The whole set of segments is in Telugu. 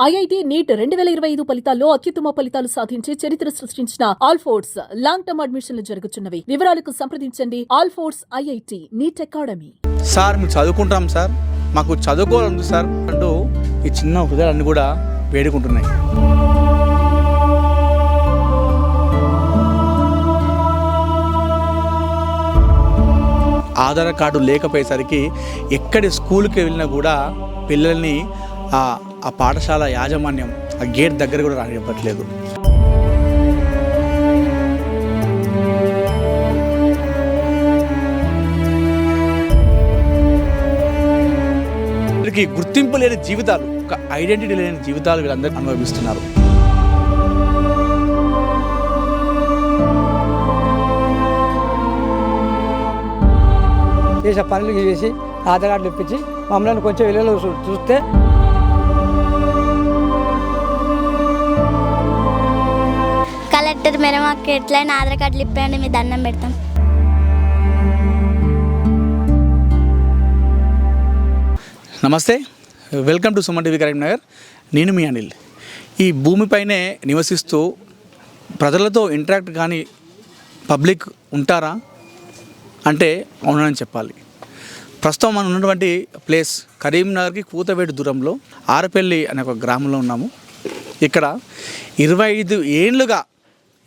ఐఐటి నీట్ రెండు వేల ఇరవై ఐదు ఫలితాల్లో అత్యుత్తమ ఫలితాలు సాధించి చరిత్ర సృష్టించిన ఆల్ఫోర్స్ లాంగ్ టర్మ్ అడ్మిషన్లు జరుగుతున్నవి. వివరాలకు సంప్రదించండి. Alphores IIT NEET academy. Sir మేము చదువుకుంటాం సార్. మాకు చదువుకోవాలి సార్. అంటూ ఈ చిన్న హృదయాలన్నీ కూడా వేడుకుంటున్నాయి. ఆధార్ కార్డు లేకపోయేసరికి ఎక్కడి స్కూల్కి వెళ్ళినా కూడా పిల్లల్ని ఆ పాఠశాల యాజమాన్యం ఆ గేట్ దగ్గర కూడా రానివ్వట్లేదు. వీరికి గుర్తింపు లేని జీవితాలు ఒక ఐడెంటిటీ లేని జీవితాలు వీళ్ళందరూ అనుభవిస్తున్నారు. చేసే పనులు చేసి ఆధార్ కార్డులు ఇప్పించి మమ్మల్ని కొంచెం ఇళ్ళలో చూ- చూస్తే కలెక్టర్ మేడం మాకు ఎట్లయినా ఆధార్ కార్డులు ఇప్పండి మీ దండం పెడతాం. నమస్తే welcome to Suman TV Karimnagar. నేను మీ అనిల్. ఈ భూమిపైనే నివసిస్తూ ప్రజలతో ఇంటరాక్ట్ కానీ పబ్లిక్ ఉంటారా? అంటే అవునని చెప్పాలి. ప్రస్తుతం మనం ఉన్నటువంటి ప్లేస్ కరీంనగర్కి కూతవేటు దూరంలో ఆరపల్లి అనే ఒక గ్రామంలో ఉన్నాము. ఇక్కడ ఇరవై ఐదు ఏళ్ళుగా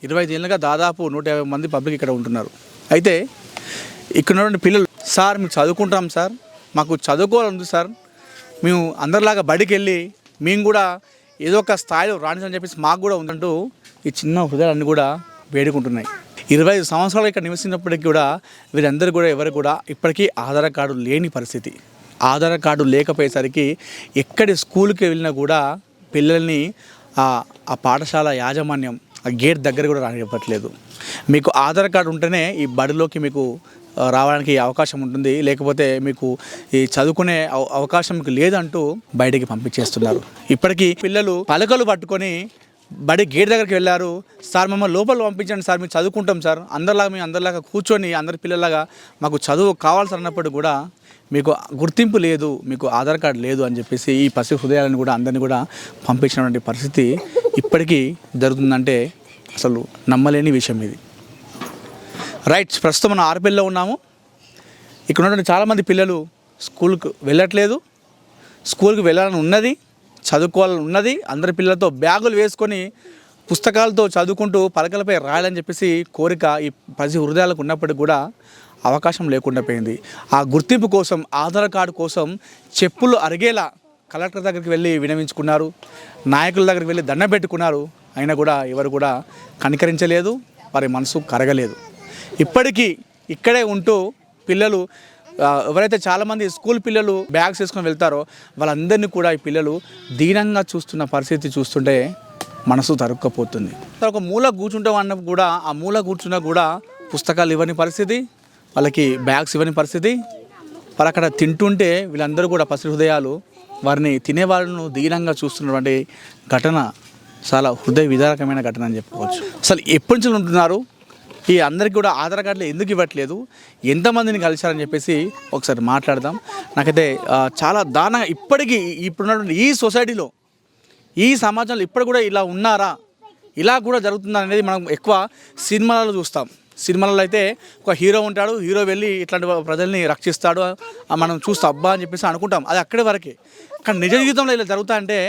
ఇరవై ఐదు దాదాపు నూట యాభై మంది పబ్లిక్ ఇక్కడ ఉంటున్నారు. అయితే ఇక్కడ ఉన్నటువంటి పిల్లలు సార్ మేము చదువుకుంటాం సార్. మాకు చదువుకోవాలంది సార్. మేము అందరిలాగా బడికి వెళ్ళి మేము కూడా ఏదో ఒక స్థాయిలో రాణించని చెప్పేసి మాకు కూడా ఉందంటూ ఈ చిన్న హృదయాలన్నీ కూడా వేడుకుంటున్నాయి. ఇరవై ఐదు సంవత్సరాలు ఇక్కడ నివసించినప్పటికీ కూడా వీరందరూ కూడా ఎవరు కూడా ఇప్పటికీ ఆధార్ కార్డు లేని పరిస్థితి. ఆధార్ కార్డు లేకపోయేసరికి ఎక్కడి స్కూల్కి వెళ్ళినా కూడా పిల్లల్ని ఆ ఆ పాఠశాల యాజమాన్యం ఆ గేట్ దగ్గర కూడా రానివ్వట్లేదు. మీకు ఆధార్ కార్డు ఉంటేనే ఈ బడిలోకి మీకు రావడానికి అవకాశం ఉంటుంది. లేకపోతే మీకు ఈ చదువుకునే అవకాశం మీకు లేదంటూ బయటికి పంపించేస్తున్నారు. ఇప్పటికీ పిల్లలు పలకలు పట్టుకొని బడి గేట్ దగ్గరికి వెళ్ళారు. సార్ మమ్మల్ని లోపల పంపించండి సార్ మేము చదువుకుంటాం సార్. అందరిలాగా మేము అందరిలాగా కూర్చొని అందరి పిల్లలాగా మాకు చదువు కావాల్సి అన్నప్పుడు కూడా మీకు గుర్తింపు లేదు మీకు ఆధార్ కార్డు లేదు అని చెప్పేసి ఈ పసి హృదయాలను కూడా అందరిని కూడా పంపించినటువంటి పరిస్థితి ఇప్పటికీ జరుగుతుందంటే అసలు నమ్మలేని విషయం ఇది. రైట్ ప్రస్తుతం మనం ఆర్పిల్లో ఉన్నాము. ఇక్కడ ఉన్నటువంటి చాలామంది పిల్లలు స్కూల్కి వెళ్ళట్లేదు. స్కూల్కి వెళ్ళాలని ఉన్నది చదువుకోవాలని ఉన్నది. అందరి పిల్లలతో బ్యాగులు వేసుకొని పుస్తకాలతో చదువుకుంటూ పలకలపై రాయాలని చెప్పేసి కోరిక ఈ పది హృదయాలకు ఉన్నప్పటికీ కూడా అవకాశం లేకుండా పోయింది. ఆ గుర్తింపు కోసం ఆధార్ కార్డు కోసం చెప్పులు అరిగేలా కలెక్టర్ దగ్గరికి వెళ్ళి వినవించుకున్నారు. నాయకుల దగ్గరికి వెళ్ళి దండం పెట్టుకున్నారు. అయినా కూడా ఎవరు కూడా కనికరించలేదు వారి మనసు కరగలేదు. ఇప్పటికీ ఇక్కడే ఉంటూ పిల్లలు ఎవరైతే చాలామంది స్కూల్ పిల్లలు బ్యాగ్స్ వేసుకొని వెళ్తారో వాళ్ళందరినీ కూడా ఈ పిల్లలు దీనంగా చూస్తున్న పరిస్థితి చూస్తుంటే మనసు తరుక్కపోతుంది. ఒక మూల కూర్చుంటాం అన్నప్పుడు కూడా ఆ మూల కూర్చున్నా కూడా పుస్తకాలు ఇవ్వని పరిస్థితి వాళ్ళకి బ్యాగ్స్ ఇవ్వని పరిస్థితి. వాళ్ళు అక్కడ తింటుంటే వీళ్ళందరూ కూడా పసి హృదయాలు వారిని తినేవాళ్ళను దీనంగా చూస్తున్నటువంటి ఘటన చాలా హృదయ విదారకమైన ఘటన అని చెప్పుకోవచ్చు. అసలు ఎప్పటి నుంచి ఉంటున్నారు? ఈ అందరికీ కూడా ఆధార్ కార్డులు ఎందుకు ఇవ్వట్లేదు? ఎంతమందిని కలిశారని చెప్పేసి ఒకసారి మాట్లాడదాం. నాకైతే చాలా దారుణంగా ఇప్పటికీ ఇప్పుడున్నటువంటి ఈ సొసైటీలో ఈ సమాజంలో ఇప్పుడు కూడా ఇలా ఉన్నారా? ఇలా కూడా జరుగుతుందా అనేది మనం ఎక్కువ సినిమాలలో చూస్తాం. సినిమాలలో అయితే ఒక హీరో ఉంటాడు హీరో వెళ్ళి ఇట్లాంటి ప్రజల్ని రక్షిస్తాడు మనం చూస్తాం అబ్బా అని చెప్పేసి అనుకుంటాం. అది అక్కడే వరకే. కానీ నిజ జీవితంలో ఇలా జరుగుతా అంటే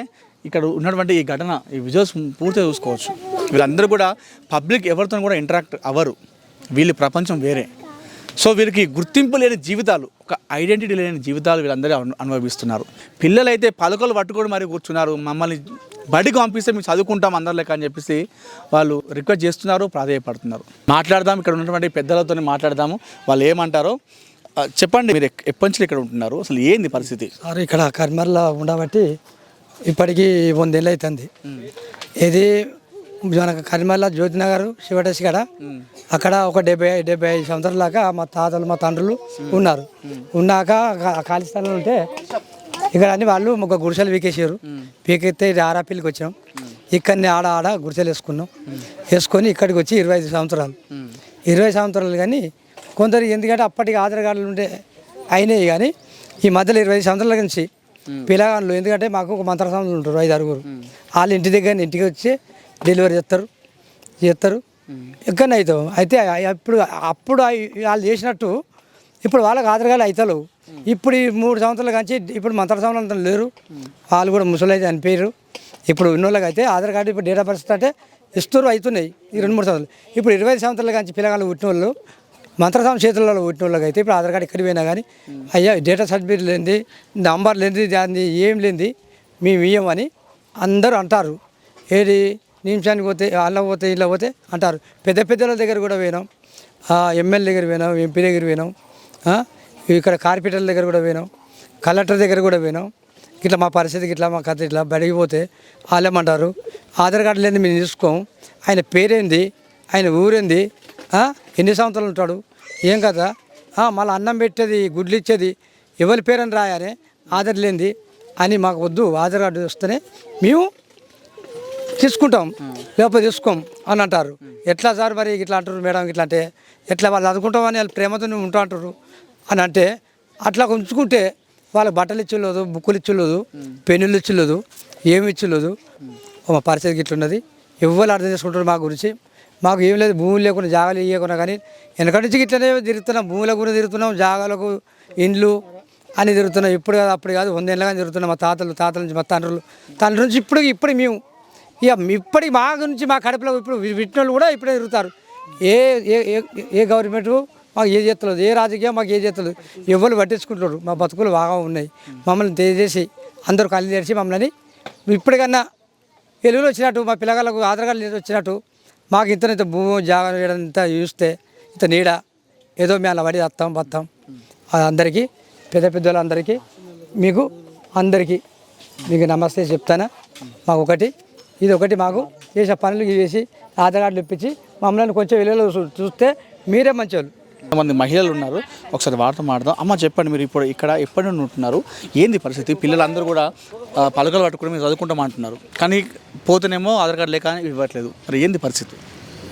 ఇక్కడ ఉన్నటువంటి ఈ ఘటన ఈ విజువల్స్ పూర్తిగా చూసుకోవచ్చు. వీళ్ళందరూ కూడా పబ్లిక్ ఎవరితో కూడా ఇంటరాక్ట్ అవ్వరు. వీళ్ళ ప్రపంచం వేరే. సో వీరికి గుర్తింపు లేని జీవితాలు ఒక ఐడెంటిటీ లేని జీవితాలు వీళ్ళందరూ అనుభవిస్తున్నారు. పిల్లలైతే పలకలు పట్టుకొని మరి కూర్చున్నారు. మమ్మల్ని బడికి పంపిస్తే మేము చదువుకుంటాం అందరు లెక్క అని చెప్పేసి వాళ్ళు రిక్వెస్ట్ చేస్తున్నారు ప్రాధాయపడుతున్నారు. మాట్లాడదాం ఇక్కడ ఉన్నటువంటి పెద్దలతో మాట్లాడదాము. వాళ్ళు ఏమంటారో చెప్పండి. మీరు ఎప్పటి నుంచి ఇక్కడ ఉంటున్నారు? అసలు ఏంది పరిస్థితి? సార్ ఇక్కడ కర్మర్లో ఉండబట్టి ఇప్పటికీ వందేళ్ళు అవుతుంది ఇది మన కరిమల్ల జ్యోతినగర్ శివటేష్ కాడ అక్కడ ఒక డెబ్బై డెబ్బై ఐదు సంవత్సరాల దాకా మా తాతలు మా తండ్రులు ఉన్నారు. ఉన్నాక ఖాళీ స్థలంలో ఉంటే ఇక్కడ అన్ని వాళ్ళు ఒక గుడిసెలు పీకేసారు పీకెత్తే ఇది ఆరాపిల్లికి వచ్చాం ఇక్కడనే ఆడ ఆడ గుడిసెలు వేసుకున్నాం. వేసుకొని ఇక్కడికి వచ్చి ఇరవై ఐదు సంవత్సరాలు. ఇరవై సంవత్సరాలు కానీ కొందరు ఎందుకంటే అప్పటికి ఆధార్ కార్డులు ఉంటే అయినాయి కానీ ఈ మధ్యలో ఇరవై ఐదు సంవత్సరాల నుంచి పిల్లగాళ్ళు ఎందుకంటే మాకు ఒక మంత్రస్వాములు ఉంటారు ఐదు ఆరుగురు వాళ్ళ ఇంటి దగ్గర ఇంటికి వచ్చి డెలివరీ చేస్తారు చేస్తారు. ఎక్కడ అవుతాం. అయితే ఆ- అప్పుడు వాళ్ళు చేసినట్టు ఇప్పుడు వాళ్ళకి ఆధార్ కార్డు అవుతలేవు ఇప్పుడు ఈ మూడు సంవత్సరాల కంచి ఇప్పుడు మంత్రస్వాములు అంతా లేరు. వాళ్ళు కూడా ముసలి చనిపోయారు ఇప్పుడు ఉన్నోళ్ళకి అయితే ఆధార్ కార్డు ఇప్పుడు డేటా బర్త్ అంటే ఇస్తారు అవుతున్నాయి ఈ రెండు మూడు సంవత్సరాలు. ఇప్పుడు ఇరవై ఐదు సంవత్సరాల కంచి పిల్లగాళ్ళు పుట్టిన వాళ్ళు మంత్రసాం చేతులలో పుట్టిన వాళ్ళకి అయితే ఇప్పుడు ఆధార్ కార్డు ఎక్కడికి పోయినా కానీ అయ్యా డేటా సర్టిఫికేట్ లేనిది నంబర్ లేనిది దాన్ని ఏం లేనిది మేము ఇయ్యమని అందరూ అంటారు. ఏది నిమిషానికి పోతే అలా పోతే ఇలా పోతే అంటారు. పెద్ద పెద్దల దగ్గర కూడా పోయినాం. ఎమ్మెల్యే దగ్గర పోయినాం ఎంపీ దగ్గర పోయినాం ఇక్కడ కార్పొరేటర్ల దగ్గర కూడా పోయినాం కలెక్టర్ దగ్గర కూడా పోయినాం. ఇట్లా మా పరిస్థితికి ఇట్లా మా కథ ఇట్లా బడిగిపోతే వాళ్ళేమంటారు? ఆధార్ కార్డు లేని మేము తీసుకోం ఆయన పేరేంది? ఆయన ఊరేంది? ఎన్ని సంవత్సరాలు ఉంటాడు? ఏం కదా మళ్ళీ అన్నం పెట్టేది గుడ్లు ఇచ్చేది ఎవరి పేరని రాయాలి? ఆధార్ లేనిది అని మాకు వద్దు ఆధార్ కార్డు వస్తేనే మేము తీసుకుంటాం. లేకపోతే తీసుకోం అని అంటారు. ఎట్లా సార్ మరి ఇట్లా అంటారు మేడం ఇట్లా అంటే ఎట్లా వాళ్ళు చదువుకుంటామని వాళ్ళు ప్రేమతో ఉంటా అంటారు అని అంటే అట్లా ఉంచుకుంటే వాళ్ళకి బట్టలు ఇచ్చలేదు బుక్కులు ఇచ్చలేదు పెన్నులు ఇచ్చలేదు ఏమి ఇచ్చలేదు మా పరిస్థితి ఇట్లున్నది. ఎవ్వరు అర్థం చేసుకుంటారు మా గురించి. మాకు ఏం లేదు భూములు లేకుండా జాగాలు ఇవ్వకుండా కానీ వెనకటి నుంచి ఇట్లనే తిరుగుతున్నాం భూముల గురించి తిరుగుతున్నాం జాగాలకు ఇండ్లు అని తిరుగుతున్నాం. ఇప్పుడు కాదు అప్పుడు కాదు వందేళ్ళగా తిరుగుతున్నాం మా తాతలు తాతల నుంచి మా తండ్రులు. తండ్రి నుంచి ఇప్పుడు ఇప్పుడు మేము ఇక ఇప్పటికి మా గురించి మా కడుపులో ఇప్పుడు విట్టినోళ్ళు కూడా ఇప్పుడే తిరుగుతారు. ఏ ఏ ఏ- ఏ గవర్నమెంట్ మాకు ఏ చేస్తలేదు ఏ రాజకీయం మాకు ఏ చేస్తలేదు. ఎవరు పట్టించుకుంటారు మా బతుకులు బాగా ఉన్నాయి. మమ్మల్ని తెలియజేసి అందరూ కళ్ళు తెరిచి మమ్మల్ని ఇప్పటికన్నా వెలుగులు వచ్చినట్టు మా పిల్లగాళ్ళకు ఆధార్ కార్డు వచ్చినట్టు మాకు ఇంత ఇంత భూమి జాగ్రత్త ఇంత చూస్తే ఇంత నీడ. ఏదో మేము అలా పడి వస్తాం బతాం అందరికీ పెద్ద పెద్దలందరికీ మీకు అందరికీ మీకు నమస్తే చెప్తాను? మాకు ఒకటి ఇది ఒకటి మాకు చేసే పనులు చేసి ఆధార్ కార్డులు ఇప్పించి మమ్మల్ని కొంచెం వెలుగులో చూ- చూస్తే మీరే మంచోళ్ళు. కొంతమంది మహిళలు ఉన్నారు. ఒకసారి వార్త మాడదాం అమ్మ చెప్పండి మీరు ఇప్పుడు ఇక్కడ ఎప్పటి నుండి ఉంటున్నారు? ఏంది పరిస్థితి? పిల్లలందరూ కూడా పలకలు పట్టుకుని మీరు చదువుకుంటాం అంటున్నారు. కానీ పోతేనేమో ఆధార్ కార్డు లేక ఇవ్వట్లేదు. మరి ఏంది పరిస్థితి?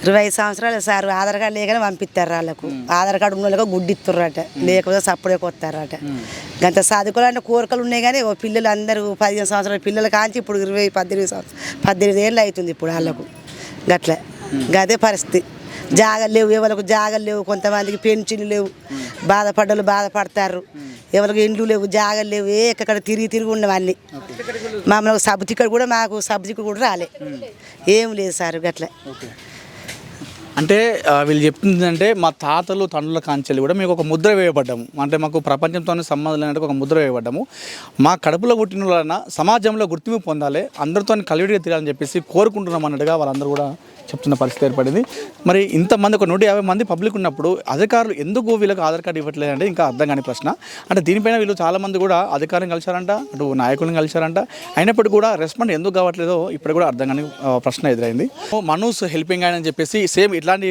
ఇరవై సంవత్సరాలు సార్ ఆధార్ కార్డు లేకనే పంపిస్తారు వాళ్ళకు. ఆధార్ కార్డు ఉన్న వాళ్ళకి గుడ్డి ఇస్తున్నారట లేకపోతే సప్పుడే కొత్తారట. గంత చదువుకోవాలంటే కోరికలు ఉన్నాయి కానీ ఓ పిల్లలు అందరూ పదిహేను సంవత్సరాల పిల్లల కాంచి ఇప్పుడు ఇరవై పద్దెనిమిది సంవత్సరాలు పద్దెనిమిది ఏళ్ళు అవుతుంది ఇప్పుడు వాళ్ళకు. గట్ల. గదే పరిస్థితి. జాగలు లేవు. ఎవరికి జాగలు లేవు. కొంతమందికి పెన్షన్లు లేవు. బాధపడ్డలు బాధపడతారు. ఎవరికి ఇండ్లు లేవు. జాగలు లేవు. ఏ ఎక్కడ తిరిగి తిరిగి ఉన్నవన్నీ మమ్మల్ని సబ్ టికెట్ కూడా మాకు సబ్ టికెట్ కూడా రాలే. ఏం లేదు సార్ గట్ల. అంటే వీళ్ళు చెప్తుంది అంటే మా తాతలు తండ్రుల కాంచెలు కూడా మీకు ఒక ముద్ర వేయబడ్డాము. అంటే మాకు ప్రపంచంతోనే సంబంధం లేనట్టు ఒక ముద్ర వేయబడ్డాము. మా కడుపులో పుట్టిన వలన సమాజంలో గుర్తింపు పొందాలి అందరితో కలివిడిగా తిరాలని చెప్పేసి కోరుకుంటున్నాం అన్నట్టుగా వాళ్ళందరూ కూడా చెప్తున్న పరిస్థితి ఏర్పడింది. మరి ఇంతమంది ఒక నూట యాభై మంది పబ్లిక్ ఉన్నప్పుడు అధికారులు ఎందుకు వీళ్ళకి ఆధార్ కార్డు ఇవ్వట్లేదు అంటే ఇంకా అర్థం కాని ప్రశ్న. అంటే దీనిపైన వీళ్ళు చాలామంది కూడా అధికారులను కలిశారంట అటు నాయకులను కలిశారంట. అయినప్పటికీ కూడా రెస్పాండ్ ఎందుకు కావట్లేదో ఇప్పుడు కూడా అర్థం కాని ప్రశ్న ఎదురైంది. మనూస్ హెల్పింగ్ అని చెప్పేసి సేమ్ ఇట్లాంటి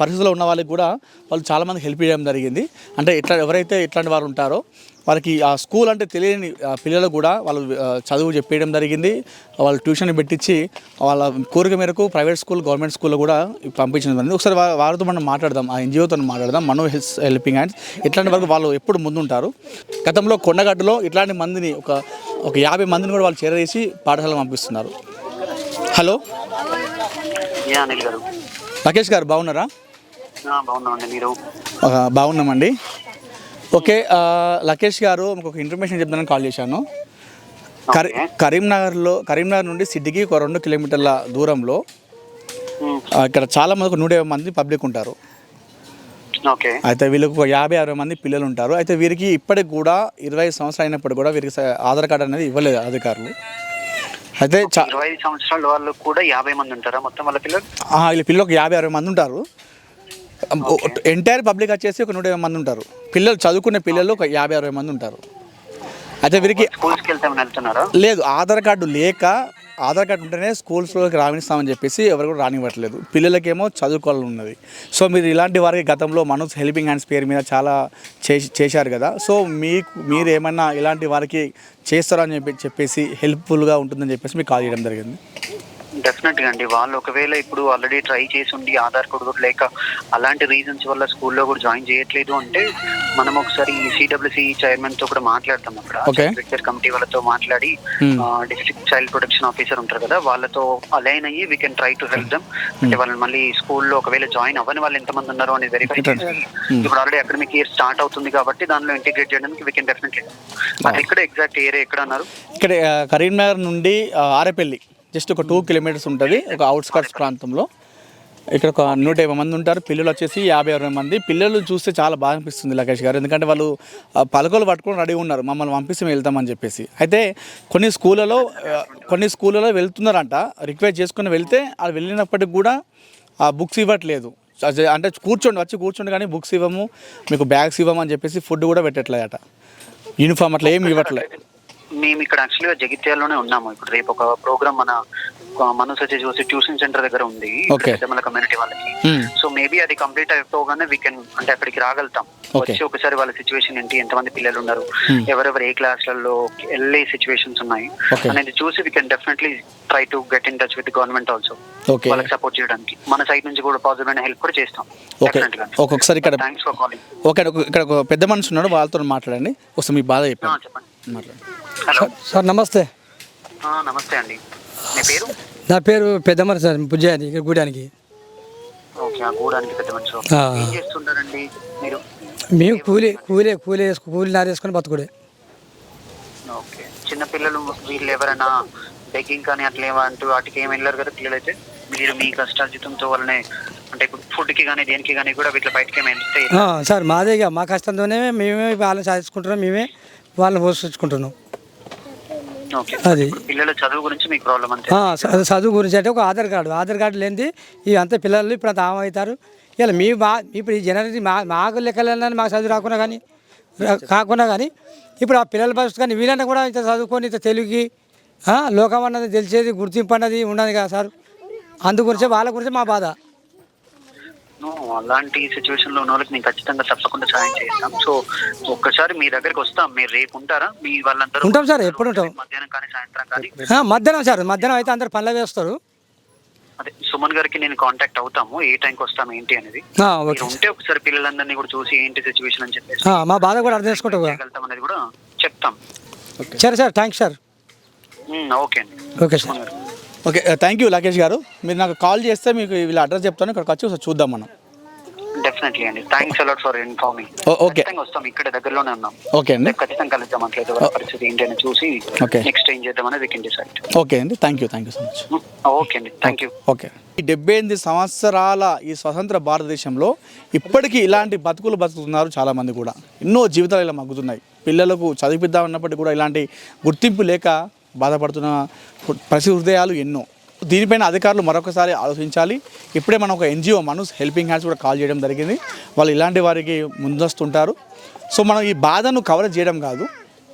పరిస్థితుల్లో ఉన్న వాళ్ళకి కూడా వాళ్ళు చాలామంది హెల్ప్ చేయడం జరిగింది. అంటే ఇట్లా ఎవరైతే ఇట్లాంటి వారు ఉంటారో వాళ్ళకి ఆ స్కూల్ అంటే తెలియని ఆ, పిల్లలకు కూడా వాళ్ళు చదువు చెప్పేయడం జరిగింది. వాళ్ళు ట్యూషన్ పెట్టించి వాళ్ళ కోరిక మేరకు ప్రైవేట్ స్కూల్ గవర్నమెంట్ స్కూల్లో కూడా పంపించడం జరిగింది. ఒకసారి వారితో మనం మాట్లాడదాం ఆ ఎన్జిఓతో మాట్లాడదాం మనో హెల్త్ హెల్పింగ్ హ్యాండ్స్. ఇట్లాంటి వరకు వాళ్ళు ఎప్పుడు ముందుంటారు? గతంలో కొండగట్టులో ఇట్లాంటి మందిని ఒక ఒక యాభై మందిని కూడా వాళ్ళు చేరవేసి పాఠశాల పంపిస్తున్నారు. హలో? రాకేష్ గారు బాగున్నారా? బాగున్నామండి మీరు? బాగున్నామండి. ఓకే లకేష్ గారు మీకు ఒక ఇన్ఫర్మేషన్ చెప్తానని కాల్ చేశాను. కరీ కరీంనగర్లో కరీంనగర్ నుండి సిటీకి ఒక రెండు కిలోమీటర్ల దూరంలో ఇక్కడ చాలా మంది ఒక నూట యాభై మంది పబ్లిక్ ఉంటారు. ఓకే. అయితే వీళ్ళకి ఒక యాభై అరవై మంది పిల్లలు ఉంటారు. అయితే వీరికి ఇప్పటికి కూడా ఇరవై సంవత్సరాలు అయినప్పటికి కూడా వీరికి ఆధార్ కార్డు అనేది ఇవ్వలేదు అధికారులు. అయితే ఇరవై సంవత్సరాల వాళ్ళు కూడా యాభై మంది ఉంటారా మొత్తం వాళ్ళ పిల్లలు? వీళ్ళ పిల్లలు ఒక యాభై అరవై మంది ఉంటారు. ఎంటైర్ పబ్లిక్ వచ్చేసి ఒక నూట యాభై మంది ఉంటారు. పిల్లలు చదువుకునే పిల్లలు ఒక యాభై అరవై మంది ఉంటారు. అయితే వీరికి లేదు ఆధార్ కార్డు లేక ఆధార్ కార్డు ఉంటేనే స్కూల్స్లోకి రాణిస్తామని చెప్పేసి ఎవరు కూడా రానివ్వట్లేదు. పిల్లలకేమో చదువుకోవాలని ఉన్నది. సో మీరు ఇలాంటి వారికి గతంలో మనోజ్ హెల్పింగ్ హ్యాండ్స్ పేరు మీద చాలా చేసి చేశారు కదా. సో మీకు మీరు ఏమన్నా ఇలాంటి వారికి చేస్తారని చెప్పి చెప్పేసి హెల్ప్ఫుల్గా ఉంటుందని చెప్పేసి మీకు కాల్ చేయడం జరిగింది. డెఫినెట్గా అండి. వాళ్ళు ఒకవేళ ఇప్పుడు ఆల్రెడీ ట్రై చేసి ఉండి ఆధార్ కార్డు కూడా లేక అలాంటి రీజన్స్ వల్ల స్కూల్లో కూడా జాయిన్ చేయట్లేదు అంటే మనం ఒకసారి సిడబ్ల్యూసి చైర్మన్తో కూడా మాట్లాడతాం అక్కడ. కమిటీ వాళ్ళతో మాట్లాడి Hmm. District child protection officer ఉంటారు కదా వాళ్ళతో అలైన్ అయ్యి we can try to help them అంటే వాళ్ళని మళ్ళీ స్కూల్లో ఒకవేళ జాయిన్ అవ్వని వాళ్ళు ఎంతమంది ఉన్నారో అని వెరిఫై చేసి ఇప్పుడు ఆల్రెడీ అకాడమిక్ ఇయర్ స్టార్ట్ అవుతుంది కాబట్టి దానిలో ఇంటిగ్రేట్ చేయడానికి వీ కెన్ డెఫినెట్లీ అది ఎక్కడ ఎగ్జాక్ట్ ఏరియా ఎక్కడ అన్నారు? ఇక్కడ కరీంనగర్ నుండి ఆరేపల్లి. జస్ట్ ఒక టూ కిలోమీటర్స్ ఉంటుంది ఒక అవుట్స్కట్స్ ప్రాంతంలో. ఇక్కడ ఒక నూట యాభై మంది ఉంటారు పిల్లలు వచ్చేసి యాభై అరవై మంది. పిల్లలు చూస్తే చాలా బాగా అనిపిస్తుంది లకేష్ గారు ఎందుకంటే వాళ్ళు పలకలు పట్టుకొని రెడీ ఉన్నారు మమ్మల్ని పంపిస్తే మేము వెళ్తామని చెప్పేసి. అయితే కొన్ని స్కూళ్ళలో కొన్ని స్కూళ్ళలో వెళ్తున్నారంట రిక్వెస్ట్ చేసుకుని వెళ్తే వాళ్ళు వెళ్ళినప్పటికి కూడా ఆ బుక్స్ ఇవ్వట్లేదు. అంటే కూర్చోండి వచ్చి కూర్చోండి కానీ బుక్స్ ఇవ్వము మీకు బ్యాగ్స్ ఇవ్వము అని చెప్పేసి ఫుడ్ కూడా పెట్టట్లేదట. యూనిఫామ్ అట్లా ఏమి ఇవ్వట్లేదు మేము ఇక్కడ యాక్చువల్గా జగిత్యాలలోనే ఉన్నాము. ఇప్పుడు రేపు ఒక ప్రోగ్రామ్ మన మనసు వచ్చి చూసి ట్యూషన్ సెంటర్ దగ్గర ఉంది. మన కమ్యూనిటీ వాళ్ళకి. Hmm. సో మేబీ అది కంప్లీట్ అయిపోగానే వీ కెన్ అంటే అక్కడికి రాగలుగుతాం. వచ్చి ఒకసారి వాళ్ళ సిచ్యువేషన్ ఏంటి ఎంతమంది పిల్లలు ఉన్నారు ఎవరెవరు ఏ క్లాస్లలో వెళ్ళే సిచ్యువేషన్స్ ఉన్నాయి. అనేది చూసి we can definitely try to get in touch with government also. వాళ్ళకి సపోర్ట్ చేయడానికి. మన సైడ్ నుంచి కూడా పాజిటివ్ అయిన హెల్ప్ కూడా చేస్తాం. ఒక్కొక్కసారి ఇక్కడ థ్యాంక్స్ ఫర్ కాలింగ్ ఓకే ఇక్కడ ఒక పెద్ద మనిషి ఉన్నాడు వాళ్ళతో మాట్లాడండి. ఒకసారి మీ బాధ చెప్పండి. చెప్పండి. మాట్లాడండి. హలో. సార్ నమస్తే. నమస్తే అండి. మీ పేరు? నా పేరు పెద్దమని సార్ బుజ్జాని ఇక్కడ గూడానికి. ఓకే ఆ గూడానికి పెద్ద మనిషి ఆ. ఏం చేస్తుంటారండి మీరు? మేము కూలి కూలి కూలి వేసుకు కూలి నారేసుకొని బతుకుడే. ఓకే. చిన్న పిల్లలు వీళ్ళు ఎవరైనా బెగ్గింగ్ కానీ అట్లా ఏమంటూ వాటికి ఏమి వెళ్ళారు కదా పిల్లలు అయితే మీరు మీ కష్టార్జితంతో వాళ్ళనే అంటే ఇప్పుడు ఫుడ్కి కానీ దేనికి కానీ కూడా వీటిలో బయటకి ఏమి వెళ్తే ఆ, సార్ మాదే ఇక మా కష్టంతోనే మేమే వాళ్ళని సాధించుకుంటున్నాం మేమే వాళ్ళని పోషించుకుంటున్నాం. అది. పిల్లల చదువు గురించి మీకు ప్రాబ్లం చ- చదువు గురించి అంటే ఒక ఆధార్ కార్డు. ఆధార్ కార్డు లేనిది ఈ అంత పిల్లలు ఇప్పుడు అంత అవుతారు ఇలా మీ బా ఇప్పుడు ఈ జనరేషన్ మా మాకు లెక్కలని మాకు చదువు రాకున్నా కానీ కాకున్నా కానీ ఇప్పుడు ఆ పిల్లల పరిస్థితి కానీ వీళ్ళన్నా కూడా ఇంత చదువుకొని ఇంత తెలుగుకి లోకం అన్నది తెలిసేది గుర్తింపు అన్నది ఉన్నది కదా సార్. అందు గురించే వాళ్ళ గురించే మా బాధ. అలాంటి సిచ్యువేషన్లో ఉన్న వాళ్ళకి నేను ఖచ్చితంగా తప్పకుండా సాయం చేస్తాం. సో ఒక్కసారి మీ దగ్గరికి వస్తాం. మీరు రేపు ఉంటారా? మీ వాళ్ళందరూ ఉంటాం సార్, ఎప్పుడు ఉంటాం. మధ్యాహ్నం కానీ సాయంత్రం కానీ? మధ్యాహ్నం సార్ మధ్యాహ్నం అయితే అందరు పనులు వేస్తారు. అదే సుమన్ గారికి నేను కాంటాక్ట్ అవుతాము. ఏ టైంకి వస్తాం ఏంటి అనేది? ఉంటే ఒకసారి పిల్లలందరినీ కూడా చూసి ఏంటి సిచ్యువేషన్ అని చెప్పేసి ఆ, మా బాధ కూడా అర్థం చేసుకుంటాం అనేది కూడా చెప్తాం. సరే సార్ థ్యాంక్స్ సార్. ఓకే అండి. Okay sir. Okay thank you Lakesh garu. మీరు నాకు కాల్ చేస్తే మీకు వీళ్ళ అడ్రస్ చెప్తాను. ఇక్కడికి వచ్చి ఒకసారి చూద్దాం మనం. డెఫినెట్లీ అండి. Thanks a lot for informing oh- okay. వస్తాం. ఇక్కడ దగ్గరలోనే ఉన్నాం. ఓకే అండి. ఖచ్చితంగా కలుద్దాం అట్లయితే వాళ్ళ పరిస్థితి ఏంటి అని చూసి ఓకే. నెక్స్ట్ ఏం చేద్దాం అనేది వీ కెన్ డిసైడ్ ఓకే అండి thank you thank you so much okay అండి. థ్యాంక్ యూ ఓకే ఈ డెబ్బై ఎనిమిది సంవత్సరాల ఈ స్వతంత్ర భారతదేశంలో ఇప్పటికీ ఇలాంటి బతుకులు బతుకుతున్నారు చాలామంది కూడా. ఎన్నో జీవితాలు ఇలా మగ్గుతున్నాయి. పిల్లలకు చదివిద్దాం అన్నప్పటికీ కూడా ఇలాంటి గుర్తింపు లేక బాధపడుతున్న ప్రతి హృదయాలు ఎన్నో. దీనిపైన అధికారులు మరొకసారి ఆలోచించాలి. ఇప్పుడే మనం ఒక ఎన్జిఓ మనూస్ హెల్పింగ్ హ్యాండ్స్ కూడా కాల్ చేయడం జరిగింది. వాళ్ళు ఇలాంటి వారికి ముందస్తుంటారు. సో మనం ఈ బాధను కవర్ చేయడం కాదు.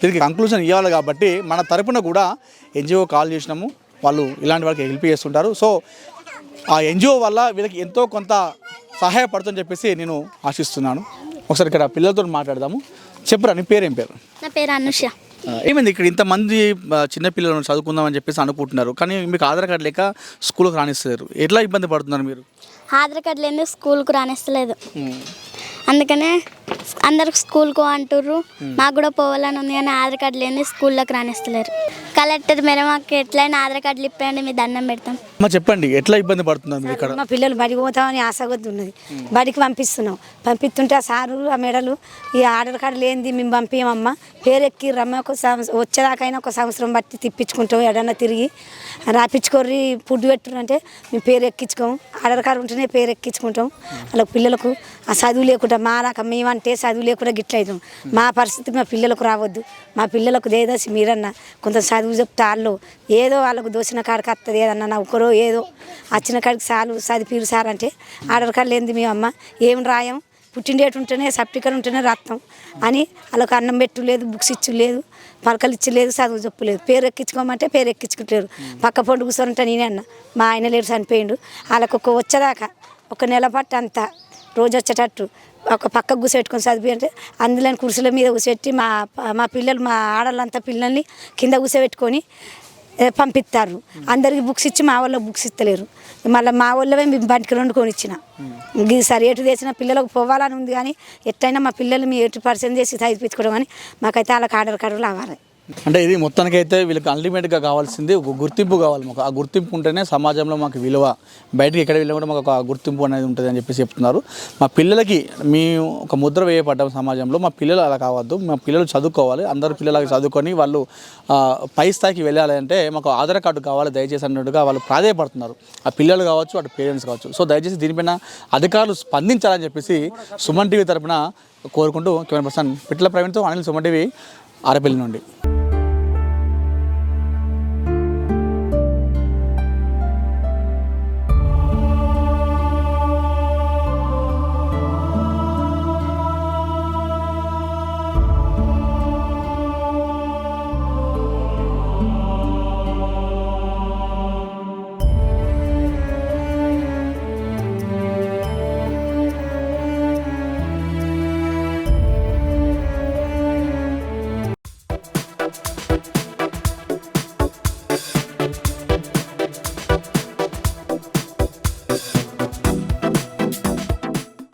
దీనికి కంక్లూజన్ ఇవ్వాలి కాబట్టి మన తరపున కూడా ఎన్జిఓ కాల్ చేసినాము. వాళ్ళు ఇలాంటి వాళ్ళకి హెల్ప్ చేస్తుంటారు. సో ఆ ఎన్జిఓ వల్ల వీళ్ళకి ఎంతో కొంత సహాయపడుతుందని చెప్పేసి నేను ఆశిస్తున్నాను. ఒకసారి ఇక్కడ పిల్లలతో మాట్లాడదాము. చెప్పరా నీ పేరు పేరు? నా పేరు అనుష. ఏమైంది ఇక్కడ ఇంతమంది ఆ, చిన్న పిల్లలను చదువుకుందామని చెప్పేసి అనుకుంటున్నారు. కానీ మీకు ఆధార్ కార్డు లేక స్కూల్కి రాణిస్తారు ఎట్లా ఇబ్బంది పడుతున్నారు మీరు? ఆధార్ కార్డు లేని స్కూల్కు రానిస్తలేదు. అందుకనే అందరు స్కూల్కు అంటుర్రు. మాకు కూడా పోవాలని ఉంది కానీ ఆధార్ కార్డు లేని స్కూల్లోకి రానిస్తలేరు. కలెక్టర్ మేడం మాకు ఎట్లయినా ఆధార్ కార్డులు ఇప్పండి మీ దండం పెడతాం. అమ్మ చెప్పండి ఎట్లా ఇబ్బంది పడుతున్నారు మీరు ఇక్కడ? మా పిల్లలు బడికి పోతామని ఆశ కొద్ది ఉన్నది. బడికి పంపిస్తున్నాం. పంపిస్తుంటే ఆ సారు ఆ మెడలు ఈ ఆధార్ కార్డు లేనిది మేము పంపించమమ్మ పేరు ఎక్కి రమ్మ ఒక సంవత్సరం వచ్చేదాకైనా ఒక సంవత్సరం బట్టి తిప్పించుకుంటాం ఎడన్నా తిరిగి. రాపించుకోర్రి ఫుడ్ పెట్టురంటే మేము పేరు ఎక్కించుకోము ఆధార్ కార్డు ఉంటేనే పేరు ఎక్కించుకుంటాం అలా పిల్లలకు ఆ చదువు లేకుండా మా దాకా అంటే చదువు లేకుండా గిట్ల అవుతాం మా పరిస్థితి మా పిల్లలకు రావద్దు. మా పిల్లలకు దేదసి మీరన్నా కొంత చదువు చెప్తా వాళ్ళు ఏదో వాళ్ళకు దోసిన కాడికి వస్తుంది ఏదన్నా నౌకరో ఏదో వచ్చిన కాడికి చాలు చదివిరు సార్ అంటే ఆర్డర్ కార్డు లేనిది మీ అమ్మ ఏం రాయం? పుట్టిండేటు ఉంటేనే సర్టిఫికెట్ ఉంటేనే రాస్తాం అని వాళ్ళకి అన్నం పెట్టలేదు బుక్స్ ఇచ్చలేదు పలకలు ఇచ్చలేదు చదువు చెప్పలేదు పేరు ఎక్కించుకోమంటే పేరు ఎక్కించుకుంటారు పక్క పొండు కూర్చొని నేనే అన్న. మా ఆయన లేడు చనిపోయిండు. వాళ్ళకు ఒక వచ్చేదాకా ఒక నెల పట్టు అంతా రోజు వచ్చేటట్టు ఒక పక్క కూర్చోబెట్టుకొని చదివి అంటే అందులోని కుర్చీల మీద కూర్చోబెట్టి మా మా పిల్లలు మా ఆడళ్ళంతా పిల్లల్ని కింద కూర్చోబెట్టుకొని ఏ, పంపిస్తారు అందరికి బుక్స్ ఇచ్చి మా వాళ్ళకి బుక్స్ ఇస్తలేరు. మళ్ళీ మా వాళ్ళవే మేము బంటికి రెండు కొని ఇచ్చిన ఈసారి ఎటు చేసిన పిల్లలకు పోవాలని ఉంది కానీ ఎట్లయినా మా పిల్లలు మీ ఎటు పర్సెంట్ చేసి చదివించుకోవడం కానీ మాకైతే వాళ్ళకి ఆర్డర్ కార్డు రావాలి. అంటే ఇది మొత్తానికైతే వీళ్ళకి అల్టిమేట్గా కావాల్సింది ఒక గుర్తింపు కావాలి. మాకు ఆ గుర్తింపు ఉంటేనే సమాజంలో మాకు విలువ బయటకు ఎక్కడ వెళ్ళినా కూడా మాకు ఒక గుర్తింపు అనేది ఉంటుంది అని చెప్పేసి చెప్తున్నారు. మా పిల్లలకి మీ ఒక ముద్ర వేయబడ్డాం సమాజంలో మా పిల్లలు అలా కావద్దు మా పిల్లలు చదువుకోవాలి అందరు పిల్లలకి చదువుకొని వాళ్ళు పై స్థాయికి వెళ్ళాలి అంటే మాకు ఆధార్ కార్డు కావాలి దయచేసి అన్నట్టుగా వాళ్ళు ప్రాధాయపడుతున్నారు. ఆ పిల్లలు కావచ్చు అటు పేరెంట్స్ కావచ్చు. సో దయచేసి దీనిపైన అధికారులు స్పందించాలని చెప్పేసి సుమన్ టీవీ తరపున కోరుకుంటూ కెమెరా పర్సన్ పిట్ల ప్రవీణ్తో అనిల్ సుమన్ టీవీ ఆరపల్లి నుండి.